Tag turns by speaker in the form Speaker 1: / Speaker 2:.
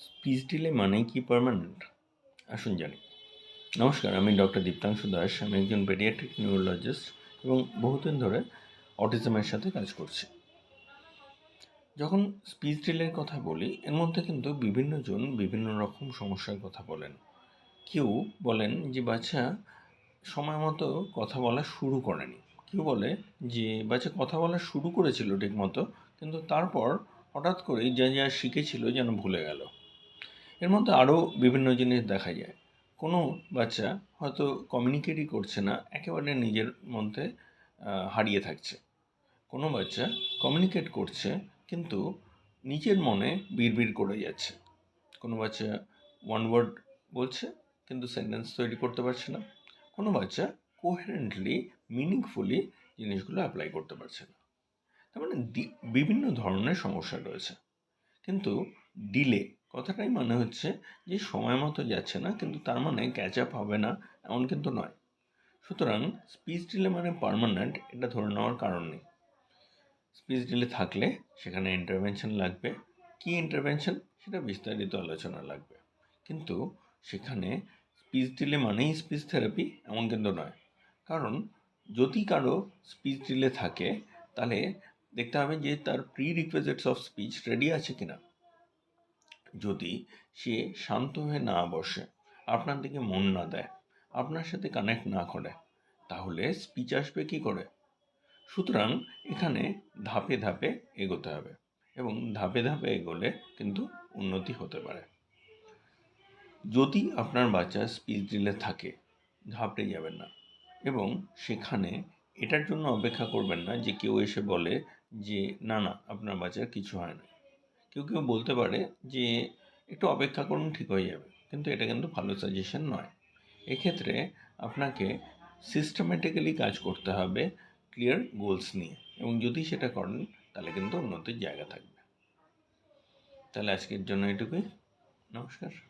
Speaker 1: Speech delay মানে কি permanent আসুন জানি। নমস্কার, আমি ডক্টর দীপ্তাংশু দাস, আমি একজন পেডিয়াট্রিক নিউরোলজিস্ট এবং বহুদিন ধরে অটিজমের সাথে কাজ করছি। যখন স্পিচ ডিলের কথা বলি, এর মধ্যে কিন্তু বিভিন্ন জন বিভিন্ন রকম সমস্যার কথা বলেন। কেউ বলেন যে বাচ্চা সময় মতো কথা বলা শুরু করেনি। কেউ বলে যে বাচ্চা কথা বলা শুরু করেছিল ঠিকমতো, কিন্তু তারপর হঠাৎ করেই যা যা শিখেছিল যেন ভুলে গেল। এর মধ্যে আরও বিভিন্ন জিনিস দেখা যায়। কোনো বাচ্চা হয়তো কমিউনিকেটই করছে না, একেবারে নিজের মধ্যে হারিয়ে থাকছে। কোনো বাচ্চা কমিউনিকেট করছে, কিন্তু নিজের মনে বিড়বিড় করে যাচ্ছে। কোনো বাচ্চা ওয়ান ওয়ার্ড বলছে, কিন্তু সেন্টেন্স তৈরি করতে পারছে না। কোনো বাচ্চা কোহেরেন্টলি মিনিংফুলি জিনিসগুলো অ্যাপ্লাই করতে পারছে না। তার মানে বিভিন্ন ধরনের সমস্যা রয়েছে। কিন্তু ডিলে কথাটাই মানে হচ্ছে যে সময় মতো যাচ্ছে না, কিন্তু তার মানে ক্যাচ আপ হবে না, এমন কিন্তু নয়। সুতরাং স্পিচ ডিলে মানে পারমানেন্ট এটা ধরে নেওয়ার কারণ নেই। স্পিচ ডিলে থাকলে সেখানে ইন্টারভেনশন লাগবে। কী ইন্টারভেনশন সেটা বিস্তারিত আলোচনা লাগবে। কিন্তু সেখানে স্পিচ ডিলে মানেই স্পিচ থেরাপি এমন কিন্তু নয়। কারণ যদি কারও স্পিচ ডিলে থাকে, তাহলে দেখতে হবে যে তার prerequisites of speech ready আছে কি না যদি সে শান্ত হয়ে না বসে, আপনার দিকে মন না দেয়, আপনার সাথে কানেক্ট না করে, তাহলে স্পিচ আসবে কী করে? সুতরাং এখানে ধাপে ধাপে এগোতে হবে এবং ধাপে ধাপে এগোলে কিন্তু উন্নতি হতে পারে। যদি আপনার বাচ্চা স্পিচ ড্রিলে থাকে, ঘাবড়ে যাবেন না এবং সেখানে এটার জন্য অপেক্ষা করবেন না যে কেউ এসে বলে যে, না না, আপনার বাচ্চার কিছু হয় না। কেউ কেউ বলতে পারে যে একটু অপেক্ষা করুন, ঠিক হয়ে যাবে। কিন্তু এটা কিন্তু ভালো সাজেশন নয়। এক্ষেত্রে আপনাকে সিস্টেমেটিক্যালি কাজ করতে হবে ক্লিয়ার গোলস নিয়ে। এবং যদি সেটা করেন, তাহলে কিন্তু উন্নতির জায়গা থাকবে। তাহলে আজকের জন্য এটুকুই। নমস্কার।